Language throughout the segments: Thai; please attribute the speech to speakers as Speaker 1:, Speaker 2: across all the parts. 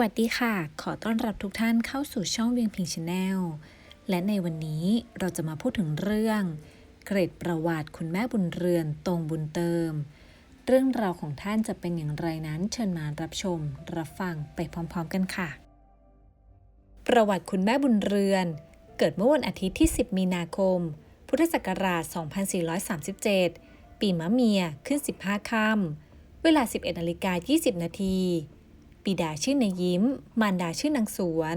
Speaker 1: วัสดีค่ะ ขอต้อนรับทุกท่านเข้าสู่ช่องเวียงพิงชาแนล และในวันนี้เราจะมาพูดถึงเรื่อง เกรดประวัติคุณแม่บุญเรือนตรงบุญเติม เรื่องราวของท่านจะเป็นอย่างไรนั้นเชิญมารับชม รับฟังไปพร้อมๆกันค่ะ ประวัติคุณแม่บุญเรือน เกิดเมื่อวันอาทิตย์ที่ 10 มีนาคม พุทธศักราช 2437 ปีมะเมียขึ้น 15 ค่ำเวลา 11นาฬิกา20 นาที บิดาชื่อนายยิ้ม มารดาชื่อนางสวน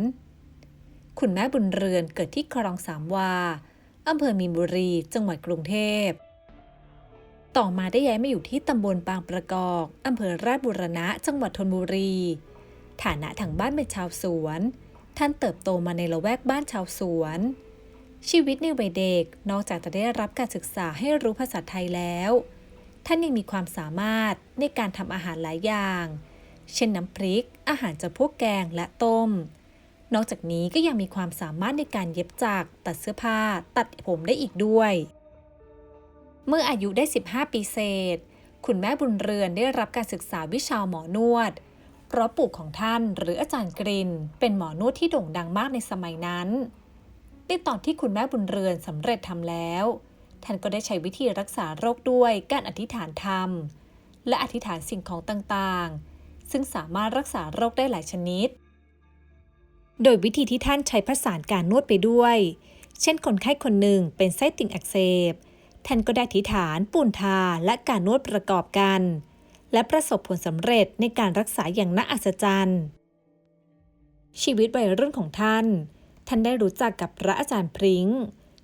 Speaker 1: คุณแม่บุญเรือนเกิดที่คลองสามวาอำเภอมีนบุรี จังหวัดกรุงเทพ ต่อมาได้ย้ายมาอยู่ที่ตำบลบางประกอบอำเภอราชบุรณะ จังหวัดธนบุรี ฐานะทางบ้านเป็นชาวสวน ท่านเติบโตมาในละแวกบ้านชาวสวน ชีวิตในวัยเด็ก นอกจากจะได้รับการศึกษาให้รู้ภาษาไทยแล้ว ท่านยังมีความสามารถในการทำอาหารหลายอย่าง เช่นน้ำพริก อาหารจำพวกแกงและต้ม นอกจากนี้ก็ยังมีความสามารถในการเย็บจักรตัดเสื้อผ้า ตัดผมได้อีกด้วย เมื่ออายุได้ 15 ปีเศษ คุณแม่บุญเรือนได้รับการศึกษาวิชาหมอนวด เพราะปู่ของท่านหรืออาจารย์กริน เป็นหมอนวดที่โด่งดังมากในสมัยนั้นในตอนที่คุณแม่บุญเรือนสำเร็จทำแล้ว ท่านก็ได้ใช้วิธีรักษาโรคด้วยการอธิษฐานธรรม และอธิษฐานสิ่งของต่างๆ ซึ่งสามารถรักษาโรคได้หลายชนิด โดยวิธีที่ท่านใช้ผสานการนวดไปด้วย เช่นคนไข้คนหนึ่งเป็นไส้ติ่งอักเสบ ท่านก็ได้อธิฐาน ปูนทา และการนวดประกอบกัน และประสบผลสำเร็จในการรักษาอย่างน่าอัศจรรย์ ชีวิตวัยรุ่นของท่าน ท่านได้รู้จักกับพระอาจารย์พริง้ง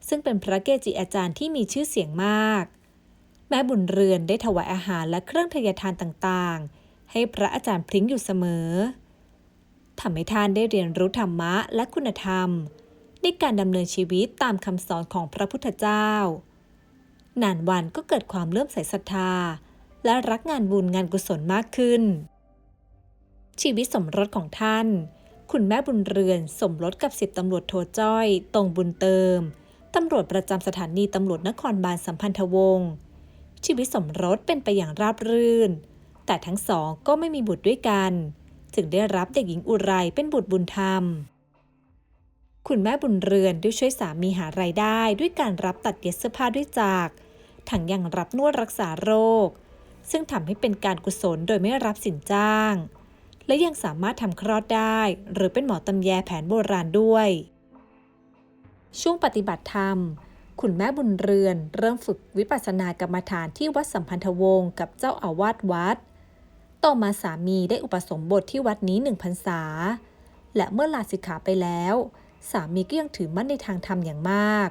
Speaker 1: ซึ่งเป็นพระเกจิอาจารย์ที่มีชื่อเสียงมาก แม่บุญเรือนได้ถวายอาหารและเครื่องทยทานต่างๆ ให้พระอาจารย์พริ้งอยู่เสมอทำให้ท่านได้เรียนรู้ธรรมะและคุณธรรม ในการดำเนินชีวิตตามคำสอนของพระพุทธเจ้า นานวันก็เกิดความเลื่อมใสศรัทธา และรักงานบุญงานกุศลมากขึ้น ชีวิตสมรสของท่าน คุณแม่บุญเรือนสมรสกับสิบตำรวจโทจ้อย ตรงบุญเติมตำรวจประจำสถานีตำรวจนครบาลสัมพันธวงศ์ชีวิตสมรสเป็นไปอย่างราบรื่น แต่ทั้งสองก็ไม่มีบุตรด้วยกัน จึงได้รับเด็กหญิงอุไรเป็นบุตรบุญธรรม คุณแม่บุญเรือนได้ช่วยสามีหารายได้ด้วยการรับตัดเย็บเสื้อผ้าด้วยจากทั้งยังรับนวดรักษาโรค ซึ่งทำให้เป็นการกุศลโดยไม่รับสินจ้าง และยังสามารถทำคลอดได้ หรือเป็นหมอตำแยแผนโบราณด้วย ช่วงปฏิบัติธรรมคุณแม่บุญเรือนเริ่มฝึกวิปัสสนากรรมฐานที่วัดสัมพันธวงศ์กับเจ้าอาวาสวัด ต่อมาสามีได้อุปสมบทที่วัดนี้หนึ่งพรรษา และเมื่อลาสิกขาไปแล้ว สามีก็ยังถือมั่นในทางธรรมอย่างมาก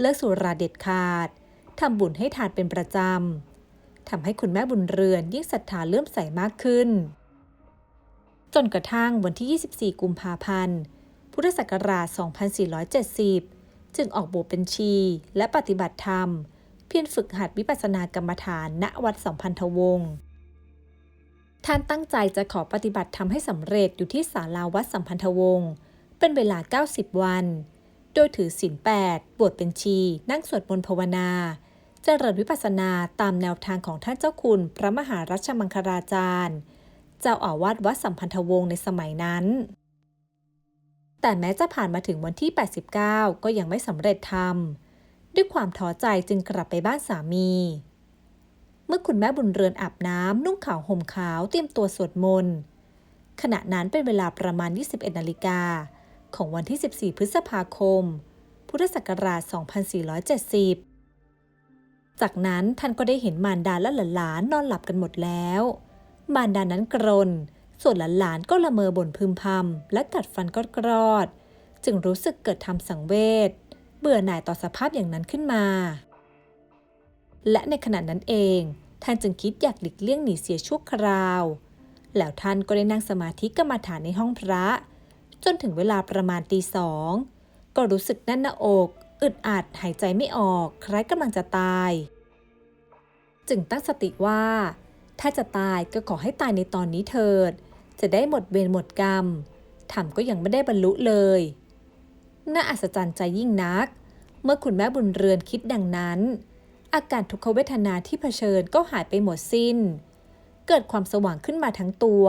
Speaker 1: เลิกสุราเด็ดขาดทำบุญให้ทานเป็นประจำทำให้คุณแม่บุญเรือนยิ่งศรัทธาเลื่อมใสมากขึ้น จนกระทั่งวันที่ 24 กุมภาพันธ์ พุทธศักราช 2470 จึงออกบวชเป็นชี และปฏิบัติธรรม เพียรฝึกหัดวิปัสสนากรรมฐานณวัดสัมพันธวงศ์ ท่านตั้งใจจะขอปฏิบัติธรรมให้สำเร็จอยู่ที่ศาลาวัดสัมพันธวงศ์เป็นเวลา 90 วัน โดยถือศีล8บวชเป็นชี นั่งสวดมนต์ภาวนาเจริญวิปัสสนาตามแนวทางของท่านเจ้าคุณ พระมหารัชมังคลาจารย์ เจ้าอาวาสวัดสัมพันธวงศ์ในสมัยนั้น แต่แม้จะผ่านมาถึงวันที่ 89 ก็ยังไม่สำเร็จทำด้วยความท้อใจจึงกลับไปบ้านสามี เมื่อคุณแม่บุญเรือนอาบน้ำนุ่งขาวห่มขาวเตรียมตัวสวดมนต์ขณะนั้นเป็นเวลาประมาณ 21นาฬิกาของวันที่ 14 พฤษภาคม พุทธศักราช 2470 จากนั้นท่านก็ได้เห็นมารดาและหลานนอนหลับกันหมดแล้ว มารดานั้นกรน ส่วนหลานก็ละเมอบ่นพึมพำและกัดฟันก็กรอด จึงรู้สึกเกิดทำสังเวชเบื่อหน่ายต่อสภาพอย่างนั้นขึ้นมา และในขณะนั้นเอง ท่านจึงคิดอยากหลีกเลี่ยงหนีเสียชั่วคราว แล้วท่านก็ได้นั่งสมาธิกรรมฐานในห้องพระ จนถึงเวลาประมาณตีสอง ก็รู้สึกแน่นหน้าอกอึดอัดหายใจไม่ออก คล้ายกำลังจะตาย จึงตั้งสติว่า ถ้าจะตายก็ขอให้ตายในตอนนี้เถิด จะได้หมดเวรหมดกรรมทำก็ยังไม่ได้บรรลุเลย น่าอัศจรรย์ใจยิ่งนัก เมื่อคุณแม่บุญเรือนคิดดังนั้น อาการทุกขเวทนาที่เผชิญก็หายไปหมดสิ้น เกิดความสว่างขึ้นมาทั้งตัว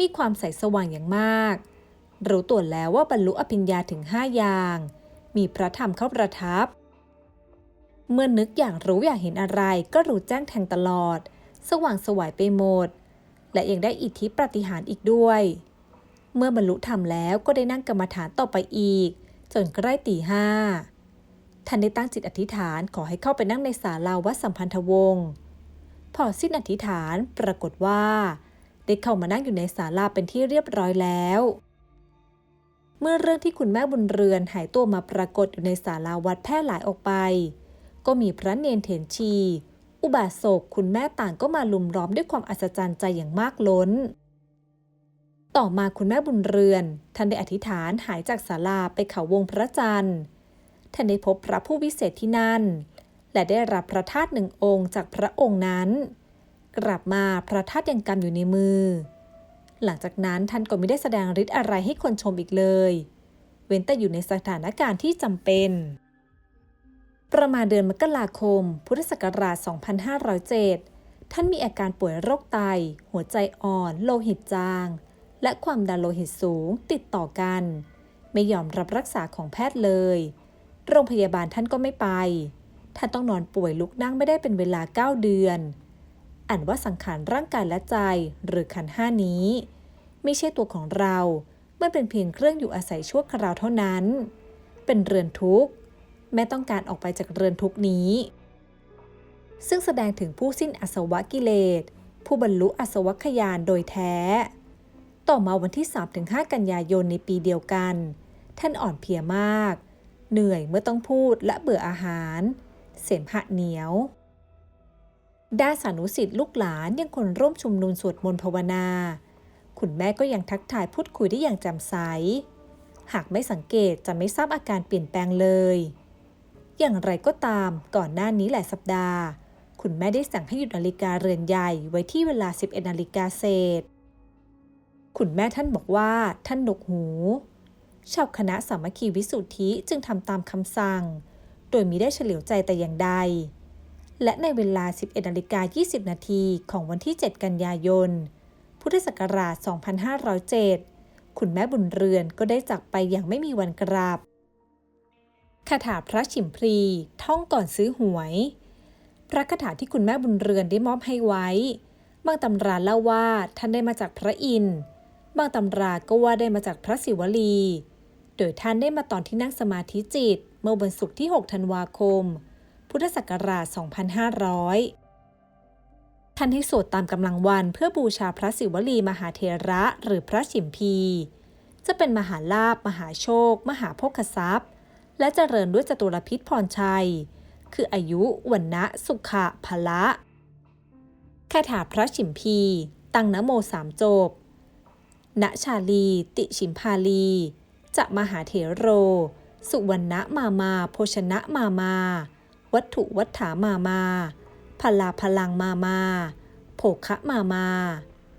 Speaker 1: มีความใสสว่างอย่างมาก รู้ตัวแล้วว่าบรรลุอภิญญาถึงห้าอย่าง มีพระธรรมเข้าประทับ เมื่อนึกอยางรู้อยากเห็นอะไรก็รู้แจ้งแทงตลอด สว่างสวายไปหมด และยังได้อิทธิปฏิหารอีกด้วย เมื่อบรรลุธรรมแล้วก็ได้นั่งกรรมฐานต่อไปอีก จนใกล้ตีห้า ท่านได้ตั้งจิตอธิษฐานขอให้เข้าไปนั่งในศาลาวัดสัมพันธวงศ์พอสิ้นอธิษฐานปรากฏว่า ได้เข้ามานั่งอยู่ในศาลาเป็นที่เรียบร้อยแล้ว เมื่อเรื่องที่คุณแม่บุญเรือนหายตัวมาปรากฏอยู่ในศาลาวัดแพร่หลายออกไป ก็มีพระเนนเถนชี อุบาสกคุณแม่ต่างก็มาลุมล้อมด้วยความอัศจรรย์ใจอย่างมากล้น ต่อมาคุณแม่บุญเรือน ท่านได้อธิษฐานหายจากศาลาไปเขาวงพระจันทร์ ท่านได้พบพระผู้วิเศษที่นั่น และได้รับพระธาตุหนึ่งองค์จากพระองค์นั้น กลับมาพระธาตุยังกำอยู่ในมือ หลังจากนั้นท่านก็ไม่ได้แสดงฤทธิ์อะไรให้คนชมอีกเลย เว้นแต่อยู่ในสถานการณ์ที่จำเป็น ประมาณเดือนมกราคม พุทธศักราช 2507 ท่านมีอาการป่วยโรคไต หัวใจอ่อน โลหิตจาง และความดันโลหิตสูงติดต่อกัน ไม่ยอมรับรักษาของแพทย์เลย โรงพยาบาลท่านก็ไม่ไป ท่านต้องนอนป่วยลุกนั่งไม่ได้เป็นเวลา 9 เดือน อ่านว่าสังขารร่างกายและใจหรือขันห้านี้ ไม่ใช่ตัวของเรา มันเป็นเพียงเครื่องอยู่อาศัยชั่วคราวเท่านั้น เป็นเรือนทุกข์ แม่ต้องการออกไปจากเรือนทุกข์นี้ ซึ่งแสดงถึงผู้สิ้นอสวะกิเลส ผู้บรรลุอสวัคยานโดยแท้ ต่อมาวันที่ 3-5 กันยายนในปีเดียวกัน ท่านอ่อนเพลียมาก เหนื่อยเมื่อต้องพูดและเบื่ออาหาร เสมหะเหนียว ด้านสานุสิทธิ์ลูกหลานยังคนร่วมชุมนุมสวดมนต์ภาวนา คุณแม่ก็ยังทักทายพูดคุยได้อย่างแจ่มใส หากไม่สังเกตจะไม่ทราบอาการเปลี่ยนแปลงเลย อย่างไรก็ตามก่อนหน้านี้หลายสัปดาห์ คุณแม่ได้สั่งให้หยุดนาฬิกาเรือนใหญ่ไว้ที่เวลา 11นาฬิกาเศษ คุณแม่ท่านบอกว่าท่านหนกหู ชาวคณะสามัคคีวิสุทธิจึงทำตามคำสั่ง โดยมิได้เฉลียวใจแต่อย่างใด และในเวลา 11นาฬิกา20 นาทีของวันที่ 7 กันยายน พุทธศักราช 2507 คุณแม่บุญเรือนก็ได้จากไปอย่างไม่มีวันกลับคาถาพระฉิมพลีท่องก่อนซื้อหวย พระคาถาที่คุณแม่บุญเรือนได้มอบให้ไว้ บางตำราเล่าว่าท่านได้มาจากพระอินทร์ บางตำราก็ว่าได้มาจากพระศิวลี โดยท่านได้มาตอนที่นั่งสมาธิจิต เมื่อวันศุกร์ที่ 6 ธันวาคม พุทธศักราช 2500 ท่านให้สวดตามกำลังวันเพื่อบูชาพระศิวลีมหาเทระหรือพระฉิมพี จะเป็นมหาลาบมหาโชค มหาภคทรัพย์ และเจริญด้วยจตุรพิษพรชัย คืออายุวันนะสุขะพละคาถาพระฉิมพี ตั้งนโมสามจบณชาลี ติชิมพาลี จะมหาเถโร สุวรรณมามา โภชนะมามา วัตถุวัฏฐามามาพลาพลังมามาโภคะมามา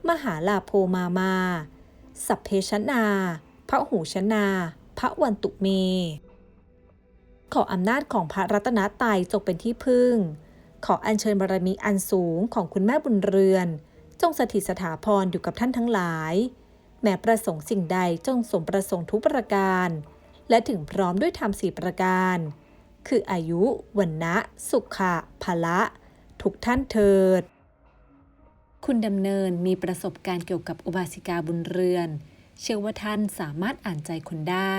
Speaker 1: มหาลาโพมามา สัพเพชนาพระหูชนาพระวันตุเม ขออำนาจของพระรัตนตรัยจงเป็นที่พึ่ง ขออัญเชิญบารมีอันสูงของคุณแม่บุญเรือน จงสถิตสถาพรอยู่กับท่านทั้งหลาย แม้ประสงค์สิ่งใดจงสมประสงค์ทุกประการ และถึงพร้อมด้วยธรรมสี่ประการ คืออายุวันนะสุขะพละทุกท่านเถิด คุณดำเนินมีประสบการณ์เกี่ยวกับอุบาสิกาบุญเรือน เชื่อว่าท่านสามารถอ่านใจคนได้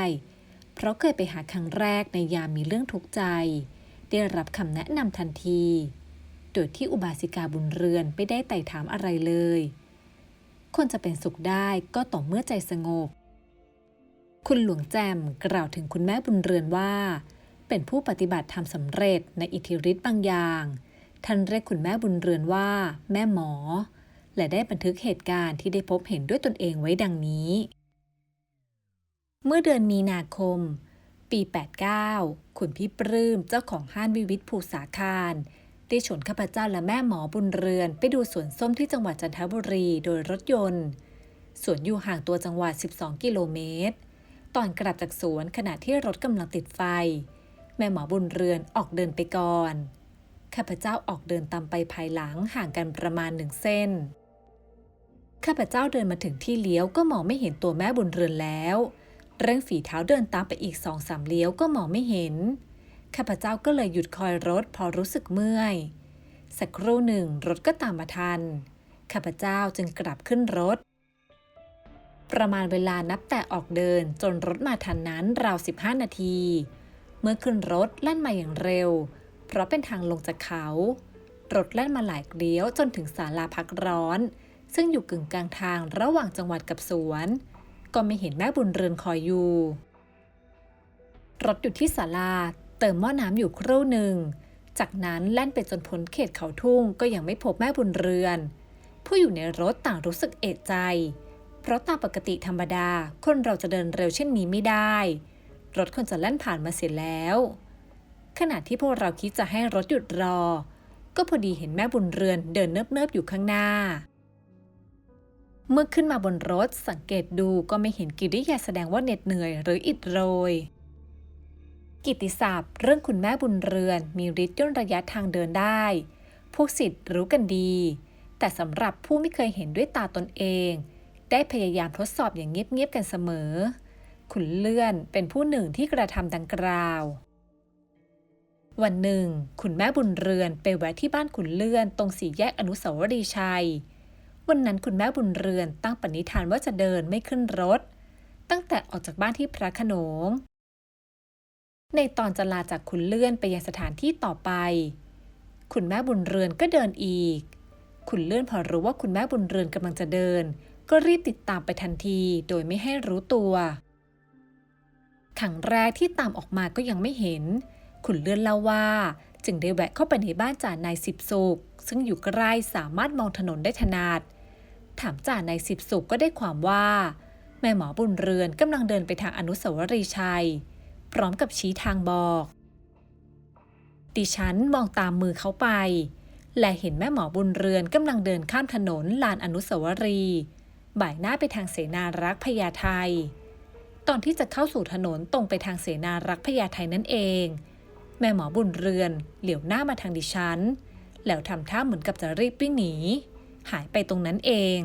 Speaker 1: เพราะเคยไปหาครั้งแรกในยามมีเรื่องทุกข์ใจ ได้รับคำแนะนำทันที โดยที่อุบาสิกาบุญเรือนไม่ได้ไต่ถามอะไรเลย คนจะเป็นสุขได้ก็ต่อเมื่อใจสงบ คุณหลวงแจมกล่าวถึงคุณแม่บุญเรือนว่า เป็นผู้ปฏิบัติธรรมสำเร็จในอิทธิฤทธิ์บางอย่าง ท่านเรียกคุณแม่บุญเรือนว่า แม่หมอ และได้บันทึกเหตุการณ์ที่ได้พบเห็นด้วยตนเองไว้ดังนี้ เมื่อเดือนมีนาคม ปี 89 คุณพี่ปลื้มเจ้าของห้านวิวิทภูสาคาร ได้ชวนข้าพเจ้าและแม่หมอบุญเรือน ไปดูสวนส้มที่จังหวัดจันทบุรีโดยรถยนต์ สวนอยู่ห่างตัวจังหวัด 12 กิโลเมตร ตอนกลับจากสวนขณะที่รถกำลังติดไฟ แม่หมอบุญเรือนออกเดินไปก่อน ข้าพเจ้าออกเดินตามไปภายหลังห่างกันประมาณหนึ่งเส้น ข้าพเจ้าเดินมาถึงที่เลี้ยวก็มองไม่เห็นตัวแม่บุญเรือนแล้ว เร่งฝีเท้าเดินตามไปอีกสองสามเลี้ยวก็มองไม่เห็น ข้าพเจ้าก็เลยหยุดคอยรถพอรู้สึกเมื่อย สักครู่หนึ่งรถก็ตามมาทัน ข้าพเจ้าจึงกลับขึ้นรถ ประมาณเวลานับแต่ออกเดินจนรถมาทันนั้นราว 15 นาที เมื่อขึ้นรถแล่นมาอย่างเร็ว เพราะเป็นทางลงจากเขา รถแล่นมาหลายเลี้ยวจนถึงศาลาพักร้อน ซึ่งอยู่กึ่งกลางทางระหว่างจังหวัดกับสวน ก็ไม่เห็นแม่บุญเรือนคอยอยู่รถอยู่ที่ศาลา เติมหม้อน้ำอยู่ครู่หนึ่ง จากนั้นแล่นไปจนพ้นเขตเขาทุ่งก็ยังไม่พบแม่บุญเรือน ผู้อยู่ในรถต่างรู้สึกเอะใจ เพราะตามปกติธรรมดา คนเราจะเดินเร็วเช่นนี้ไม่ได้ รถคนจะแล่นผ่านมาเสียแล้ว ขณะที่พวกเราคิดจะให้รถหยุดรอ ก็พอดีเห็นแม่บุญเรือนเดินเนิบๆอยู่ข้างหน้าเมื่อขึ้นมาบนรถสังเกตดูก็ไม่เห็นกิริยาแสดงว่าเหน็ดเหนื่อยหรืออิดโรย กิติศัพท์ เรื่องคุณแม่บุญเรือน มีฤทธิ์ย่นระยะทางเดินได้ พวกสิทธิ์รู้กันดี แต่สำหรับผู้ไม่เคยเห็นด้วยตาตนเอง ได้พยายามทดสอบอย่างเงียบๆกันเสมอ ขุนเลื่อนเป็นผู้หนึ่งที่กระทำดังกล่าว วันหนึ่งคุณแม่บุญเรือนไปแวะที่บ้านขุนเลื่อนตรงสี่แยกอนุสาวรีย์ชัย วันนั้นคุณแม่บุญเรือนตั้งปณิธานว่าจะเดินไม่ขึ้นรถ ตั้งแต่ออกจากบ้านที่พระขนง ในตอนจะลาจากคุณเลื่อนไปยังสถานที่ต่อไป คุณแม่บุญเรือนก็เดินอีกคุณเลื่อนพอรู้ว่าคุณแม่บุญเรือนกำลังจะเดิน ก็รีบติดตามไปทันทีโดยไม่ให้รู้ตัวครั้งแรกที่ตามออกมาก็ยังไม่เห็น ขุนเลื่อนเล่าว่า จึงได้แวะเข้าไปในบ้านจ่านายสิบสุกซึ่งอยู่ใกล้สามารถมองถนนได้ถนัดถามจ่านายสิบสุกก็ได้ความว่า แม่หมอบุญเรือนกำลังเดินไปทางอนุสาวรีย์ชัย พร้อมกับชี้ทางบอก ดิฉันมองตามมือเขาไป และเห็นแม่หมอบุญเรือนกำลังเดินข้ามถนนลานอนุสาวรีย์บ่ายหน้าไปทางเสนารักษ์พญาไทตอนที่จะเข้าสู่ถนนตรงไปทางเสนารักษ์พญาไทนั่นเอง แม่หมอบุญเรือนเหลียวหน้ามาทางดิฉัน แล้วทำท่าเหมือนกับจะรีบวิ่งหนี หายไปตรงนั้นเอง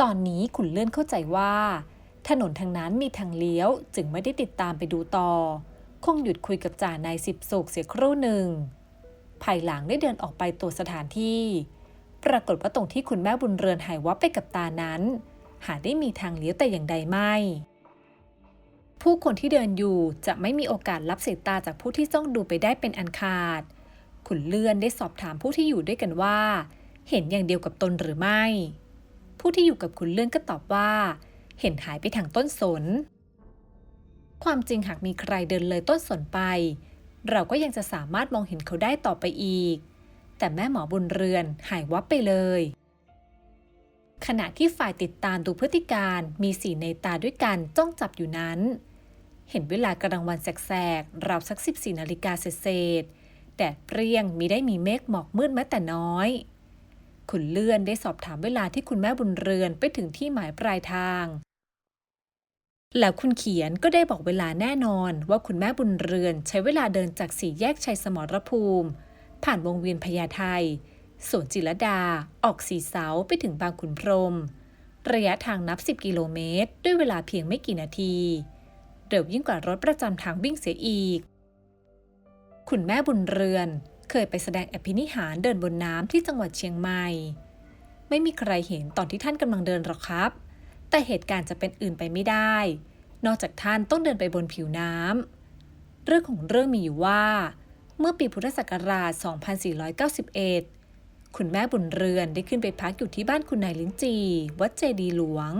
Speaker 1: ตอนนี้ขุนเลื่อนเข้าใจว่า ถนนทางนั้นมีทางเลี้ยวจึงไม่ได้ติดตามไปดูต่อ คงหยุดคุยกับจ่านายสิบสุกเสียครู่หนึ่ง ภายหลังได้เดินออกไปตัวสถานที่ ปรากฏว่าตรงที่คุณแม่บุญเรือนหายวับไปกับตานั้น หาได้มีทางเลี้ยวแต่อย่างใดไม่ ผู้คนที่เดินอยู่จะไม่มีโอกาสรับสายตาจากผู้ที่จ้องดูไปได้เป็นอันขาด ขุนเลื่อนได้สอบถามผู้ที่อยู่ด้วยกันว่า เห็นอย่างเดียวกับตนหรือไม่ ผู้ที่อยู่กับขุนเลื่อนก็ตอบว่า เห็นหายไปทางต้นสน ความจริงหากมีใครเดินเลยต้นสนไป เราก็ยังจะสามารถมองเห็นเขาได้ต่อไปอีก แต่แม่หมอบุญเรือนหายวับไปเลย ขณะที่ฝ่ายติดตามดูพฤติการมีสีในตาด้วยกันจ้องจับอยู่นั้น เห็นเวลากลางวันแสกๆราวสัก 14นาฬิกาเศษแดดเปรี้ยงมีได้มีเมฆหมอกมืดแม้แต่น้อย ขุนเลื่อนได้สอบถามเวลาที่คุณแม่บุญเรือนไปถึงที่หมายปลายทาง แล้วคุณเขียนก็ได้บอกเวลาแน่นอนว่าคุณแม่บุญเรือนใช้เวลาเดินจากสี่แยกชัยสมรภูมิ ผ่านวงเวียนพญาไทสวนจิรดา ออกสีเสาไปถึงบางขุนพรม ระยะทางนับ 10 กิโลเมตร ด้วยเวลาเพียงไม่กี่นาที เร็วยิ่งกว่ารถประจำทางวิ่งเสียอีก คุณแม่บุญเรือน เคยไปแสดงอภินิหารเดินบนน้ำที่จังหวัดเชียงใหม่ ไม่มีใครเห็นตอนที่ท่านกำลังเดินหรอกครับ แต่เหตุการณ์จะเป็นอื่นไปไม่ได้ นอกจากท่านต้องเดินไปบนผิวน้ำเรื่องของเรื่องมีอยู่ว่า เมื่อปีพุทธศักราช 2491 คุณแม่บุญเรือนได้ขึ้นไปพักอยู่ที่บ้านคุณนายลิ้นจี วัดเจดีหลวง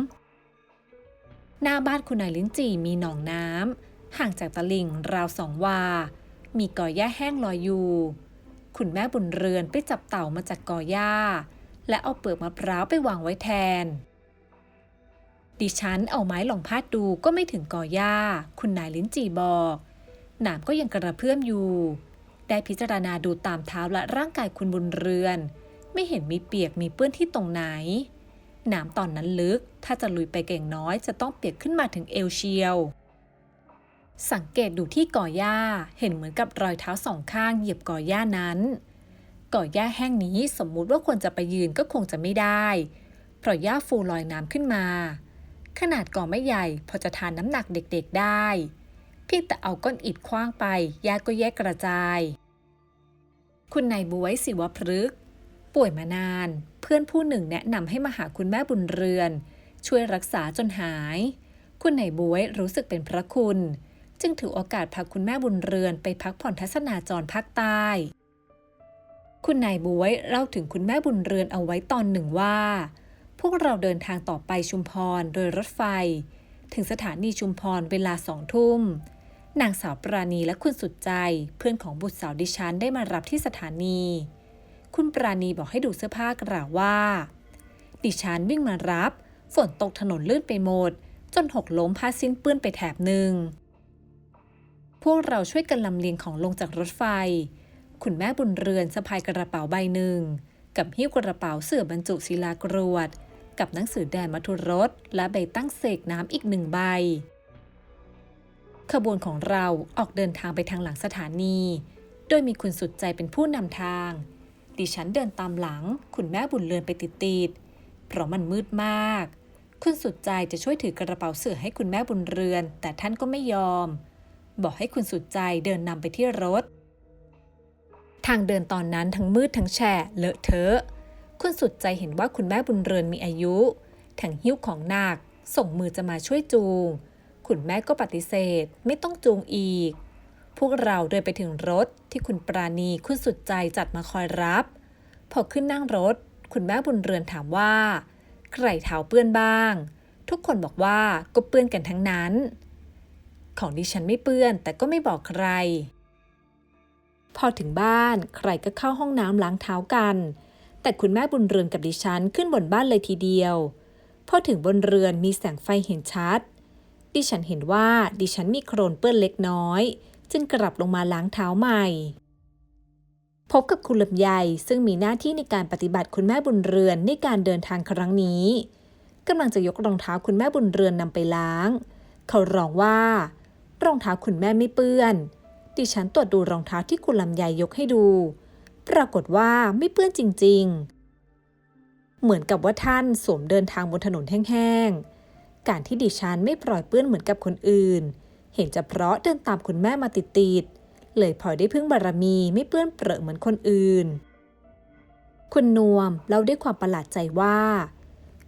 Speaker 1: หน้าบ้านคุณนายลิ้นจีมีหนองน้ำห่างจากตลิ่งราวสองวา มีกอหญ้าแห้งลอยอยู่ คุณแม่บุญเรือนไปจับเต่ามาจากกอหญ้า และเอาเปลือกมะพร้าวไปวางไว้แทน ดิฉันเอาไม้ลองพาดดูก็ไม่ถึงกอหญ้า คุณนายลิ้นจีบอกหนามก็ยังกระเพื่อมอยู่ ได้พิจารณาดูตามเท้าและร่างกายคุณบุญเรือน ไม่เห็นมีเปียกมีเปื้อนที่ตรงไหน หนามตอนนั้นลึก ถ้าจะลุยไปเก่งน้อยจะต้องเปียกขึ้นมาถึงเอวเชียว สังเกตดูที่ก่อหญ้าเห็นเหมือนกับรอยเท้าสองข้างเหยียบก่อหญ้านั้น ก่อหญ้าแห้งนี้สมมุติว่าควรจะไปยืนก็คงจะไม่ได้ เพราะหญ้าฟูลอยน้ำขึ้นมา ขนาดก่อไม่ใหญ่พอจะทานน้ำหนักเด็กๆได้ เพียงแต่เอาก้อนอิฐคว้างไปหญ้าก็แยกกระจาย คุณนายบวยศิวพฤกษ์ป่วยมานาน เพื่อนผู้หนึ่งแนะนำให้มาหาคุณแม่บุญเรือน ช่วยรักษาจนหาย คุณนายบวยรู้สึกเป็นพระคุณ จึงถือโอกาสพาคุณแม่บุญเรือนไปพักผ่อนทัศนาจรภาคใต้ คุณนายบวยเล่าถึงคุณแม่บุญเรือนเอาไว้ตอนหนึ่งว่า พวกเราเดินทางต่อไปชุมพรโดยรถไฟ ถึงสถานีชุมพรเวลาสองทุ่มนางสาวปราณีและคุณสุดใจ เพื่อนของบุตรสาวดิฉันได้มารับที่สถานี คุณปราณีบอกให้ดูเสื้อผ้ากล่าวว่า ดิฉันวิ่งมารับ ฝนตกถนนลื่นไปหมด จนหกล้มผ้าสิ้นเปื้อนไปแถบหนึ่ง พวกเราช่วยกันลำเลียงของลงจากรถไฟ คุณแม่บุญเรือนสะพายกระเป๋าใบหนึ่ง กับหิ้วกระเป๋าเสื่อบรรจุศิลากรวด กับหนังสือแดนมัทุรส และใบตั้งเสกน้ำอีกหนึ่งใบ ขบวนของเราออกเดินทางไปทางหลังสถานี โดยมีคุณสุดใจเป็นผู้นำทาง ดิฉันเดินตามหลัง คุณแม่บุญเรือนไปติดๆเพราะมันมืดมาก คุณสุดใจจะช่วยถือกระเป๋าเสื่อให้คุณแม่บุญเรือน แต่ท่านก็ไม่ยอม บอกให้คุณสุดใจเดินนำไปที่รถ ทางเดินตอนนั้นทั้งมืดทั้งแฉะเลอะเทอะคุณสุดใจเห็นว่าคุณแม่บุญเรือนมีอายุทั้งหิ้วของหนัก ส่งมือจะมาช่วยจูง คุณแม่ก็ปฏิเสธไม่ต้องจูงอีก พวกเราเดินไปถึงรถที่คุณปราณีคุณสุดใจจัดมาคอยรับ พอขึ้นนั่งรถ คุณแม่บุญเรือนถามว่า ใครเท้าเปื้อนบ้าง ทุกคนบอกว่าก็เปื้อนกันทั้งนั้น ของดิฉันไม่เปื้อนแต่ก็ไม่บอกใคร พอถึงบ้านใครก็เข้าห้องน้ำล้างเท้ากัน แต่คุณแม่บุญเรือนกับดิฉันขึ้นบนบ้านเลยทีเดียว พอถึงบนเรือนมีแสงไฟเห็นชัด ดิฉันเห็นว่าดิฉันมีโครนเปื้อนเล็กน้อย จึงกลับลงมาล้างเท้าใหม่ พบกับคุณลำไยซึ่งมีหน้าที่ในการปฏิบัติคุณแม่บุญเรือนในการเดินทางครั้งนี้กำลังจะยกรองเท้าคุณแม่บุญเรือนนำไปล้าง เขาร้องว่า รองเท้าคุณแม่ไม่เปื้อน ดิฉันตรวจดูรองเท้าที่คุณลำไยยกให้ดู ปรากฏว่าไม่เปื้อนจริง ๆ เหมือนกับว่าท่านสวมเดินทางบนถนนแห้งๆ การที่ดิฉันไม่ปล่อยเปื้อนเหมือนกับคนอื่น เห็นจะเพราะเดินตามคุณแม่มาติดๆ เลยพอยได้พึ่งบารมีไม่เปื้อนเปรอะเหมือนคนอื่น คุณนวมเล่าด้วยความประหลาดใจว่า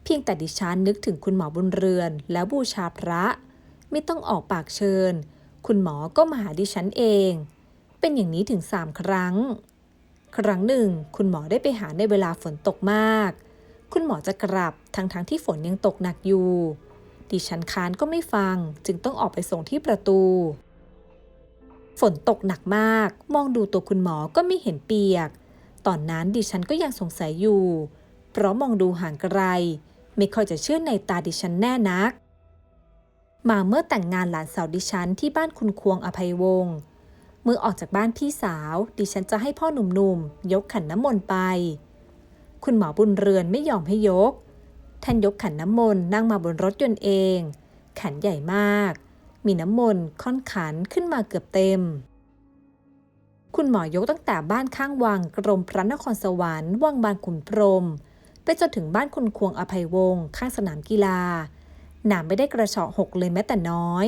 Speaker 1: เพียงแต่ดิฉันนึกถึงคุณหมอบุญเรือนแล้วบูชาพระ ไม่ต้องออกปากเชิญ คุณหมอก็มาหาดิฉันเอง เป็นอย่างนี้ถึงสามครั้ง ครั้งหนึ่ง คุณหมอได้ไปหาในเวลาฝนตกมาก คุณหมอจะกลับทั้งๆทที่ฝนยังตกหนักอยู่ ดิฉันค้านก็ไม่ฟัง จึงต้องออกไปส่งที่ประตู ฝนตกหนักมาก มองดูตัวคุณหมอก็ไม่เห็นเปียก ตอนนั้นดิฉันก็ยังสงสัยอยู่ เพราะมองดูห่างไกล ไม่ค่อยจะเชื่อในตาดิฉันแน่นัก มาเมื่อแต่งงานหลานสาวดิฉันที่บ้านคุณควงอภัยวงศ์เมื่อออกจากบ้านพี่สาว ดิฉันจะให้พ่อหนุ่มๆ ยกขันน้ำมนต์ไป คุณหมอบุญเรือนไม่ยอมให้ยก ท่านยกขันน้ำมนต์นั่งมาบนรถยนต์เอง ขันใหญ่มาก มีน้ำมนต์ค่อนขันขึ้นมาเกือบเต็ม คุณหมอยกตั้งแต่บ้านข้างวังกรมพระนครสวรรค์วังบางขุนพรม ไปจนถึงบ้านคุณควงอภัยวงศ์ข้างสนามกีฬา หนามไม่ได้กระเฉาะหกเลยแม้แต่น้อย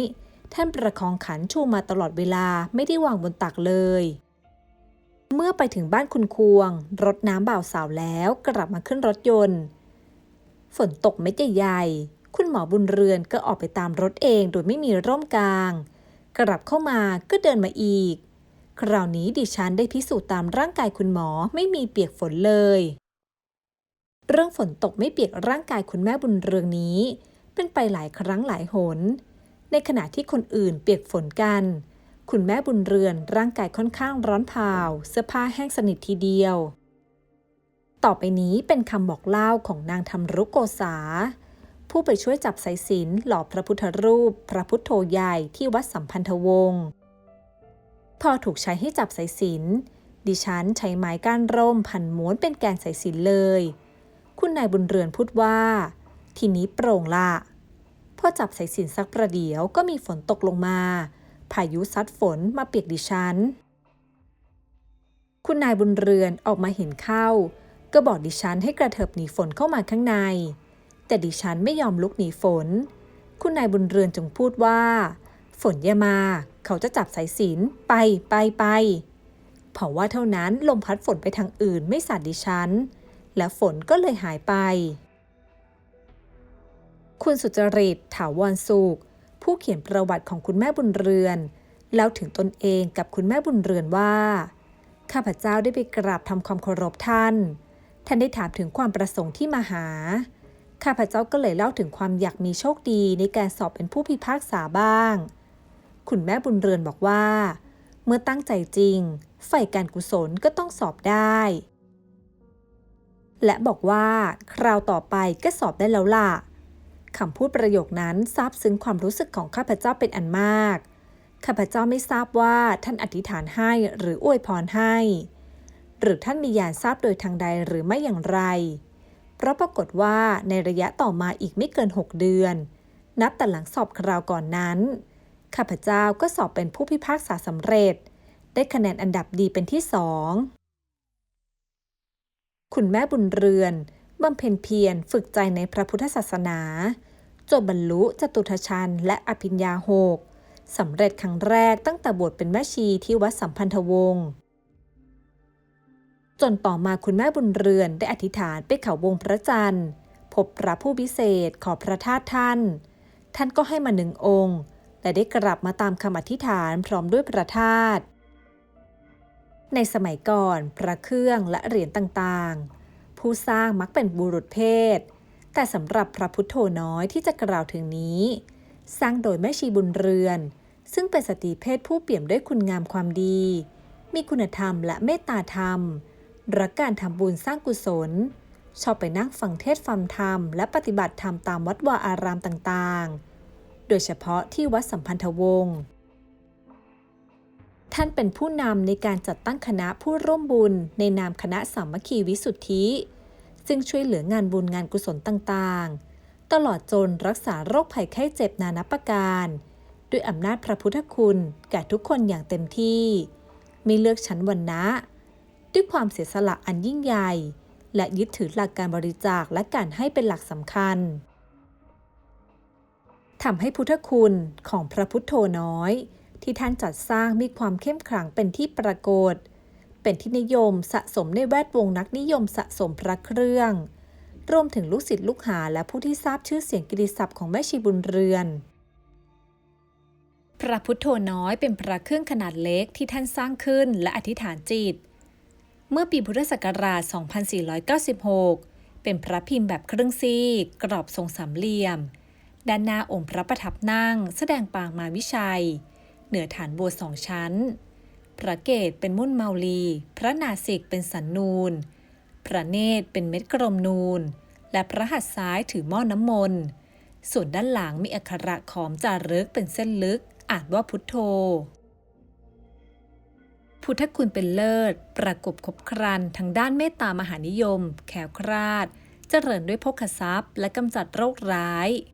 Speaker 1: ท่านประคองขันชูมาตลอดเวลาไม่ได้วางบนตักเลย เมื่อไปถึงบ้านคุณควงรดน้ำบ่าวสาวแล้วกลับมาขึ้นรถยนต์ ฝนตกเม็ดใหญ่ๆคุณหมอบุญเรือนก็ออกไปตามรถเองโดยไม่มีร่มกลาง กลับเข้ามาก็เดินมาอีก คราวนี้ดิฉันได้พิสูจน์ตามร่างกายคุณหมอไม่มีเปียกฝนเลย เรื่องฝนตกไม่เปียกร่างกายคุณแม่บุญเรืองนี้ เป็นไปหลายครั้งหลายหน ในขณะที่คนอื่นเปียกฝนกัน คุณแม่บุญเรือนร่างกายค่อนข้างร้อนเผาเสื้อผ้าแห้งสนิททีเดียว ต่อไปนี้เป็นคำบอกเล่าของนางธรรมรุกโกษา ผู้ไปช่วยจับสายสินหล่อพระพุทธรูป พระพุทโธใหญ่ที่วัดสัมพันธวงศ์พอถูกใช้ให้จับสายสินดิฉันใช้ไม้ก้านร่มพันม้วนเป็นแกนสายสินเลย คุณนายบุญเรือนพูดว่า ทีนี้โปร่งละพอจับสายสินสักประเดี๋ยวก็มีฝนตกลงมา พายุซัดฝนมาเปียกดิฉัน คุณนายบุญเรือนออกมาเห็นเข้า ก็บอกดิฉันให้กระเถิบหนีฝนเข้ามาข้างใน แต่ดิฉันไม่ยอมลุกหนีฝน คุณนายบุญเรือนจงพูดว่า ฝนอย่ามา เขาจะจับสายสินไปไปไปเผาว่าเท่านั้นลมพัดฝนไปทางอื่นไม่สาดดิฉัน และฝนก็เลยหายไป คุณสุจริต ถาวรสุข ผู้เขียนประวัติของคุณแม่บุญเรือนเล่าถึงตนเองกับคุณแม่บุญเรือนว่า ข้าพเจ้าได้ไปกราบทำความเคารพท่าน ท่านได้ถามถึงความประสงค์ที่มาหา ข้าพเจ้าก็เลยเล่าถึงความอยากมีโชคดีในการสอบเป็นผู้พิพากษาบ้าง คุณแม่บุญเรือนบอกว่า เมื่อตั้งใจจริงใฝ่การกุศลก็ต้องสอบได้ และบอกว่า คราวต่อไปก็สอบได้แล้วล่ะ คำพูดประโยคนั้นซาบซึ้งความรู้สึกของข้าพเจ้าเป็นอันมาก ข้าพเจ้าไม่ทราบว่าท่านอธิษฐานให้หรืออวยพรให้ หรือท่านมียานทราบโดยทางใดหรือไม่อย่างไร เพราะปรากฏว่าในระยะต่อมาอีกไม่เกิน 6 เดือน นับแต่หลังสอบคราวก่อนนั้น ข้าพเจ้าก็สอบเป็นผู้พิพากษาสำเร็จ ได้คะแนนอันดับดีเป็นที่สอง คุณแม่บุญเรือน บำเพ็ญเพียรฝึกใจในพระพุทธศาสนาจบบรรลุจตุทชาญและอภิญญาหกสำเร็จครั้งแรกตั้งแต่บวชเป็นแม่ชีที่วัดสัมพันธวงศ์จนต่อมาคุณแม่บุญเรือนได้อธิษฐานไปเขาวงพระจันทร์ พบพระผู้พิเศษขอพระธาตุท่าน ท่านก็ให้มาหนึ่งองค์ และได้กลับมาตามคำอธิษฐานพร้อมด้วยพระธาตุในสมัยก่อน พระเครื่องและเหรียญต่างๆ ผู้สร้างมักเป็นบุรุษเพศ แต่สำหรับพระพุทโธน้อยที่จะกล่าวถึงนี้ สร้างโดยแม่ชีบุญเรือน ซึ่งเป็นสตรีเพศผู้เปี่ยมด้วยคุณงามความดี มีคุณธรรมและเมตตาธรรม รักการทำบุญสร้างกุศล ชอบไปนั่งฟังเทศฟังธรรม และปฏิบัติธรรมตามวัดวาอารามต่างๆ โดยเฉพาะที่วัดสัมพันธวงศ์ ท่านเป็นผู้นำในการจัดตั้งคณะผู้ร่วมบุญ ในนามคณะสามัคคีวิสุทธิ ซึ่งช่วยเหลืองานบุญงานกุศลต่างๆ ตลอดจนรักษาโรคภัยไข้เจ็บนานาประการ ด้วยอำนาจพระพุทธคุณแก่ทุกคนอย่างเต็มที่ ไม่เลือกชั้นวรรณะ ด้วยความเสียสละอันยิ่งใหญ่ และยึดถือหลักการบริจาคและการให้เป็นหลักสำคัญทำให้พุทธคุณของพระพุทโธน้อย ที่ท่านจัดสร้างมีความเข้มขลังเป็นที่ปรากฏ เป็นที่นิยมสะสมในแวดวงนักนิยมสะสมพระเครื่อง รวมถึงลูกศิษย์ลูกหาและผู้ที่ทราบชื่อเสียงกิติศัพท์ของแม่ชีบุญเรือน พระพุทโธน้อยเป็นพระเครื่องขนาดเล็กที่ท่านสร้างขึ้นและอธิษฐานจิต เมื่อปีพุทธศักราช 2496 เป็นพระพิมพ์แบบครึ่งซีกกรอบทรงสามเหลี่ยมด้านหน้าองค์พระประทับนั่ง แสดงปางมาวิชัย เหนือฐานโบสถ์สองชั้น พระเกศเป็นมุ่นเมาลี พระนาสิกเป็นสันนูน พระเนตรเป็นเม็ดกลมนูน และพระหัตถ์ซ้ายถือหม้อน้ำมนต์ ส่วนด้านหลังมีอักขระขอมจารึกเป็นเส้นลึก อ่านว่าพุทโธ พุทธคุณเป็นเลิศ ประกบคบครันทางด้านเมตตามหานิยม แขวคราด เจริญด้วยพกทรัพย์ และกำจัดโรคร้าย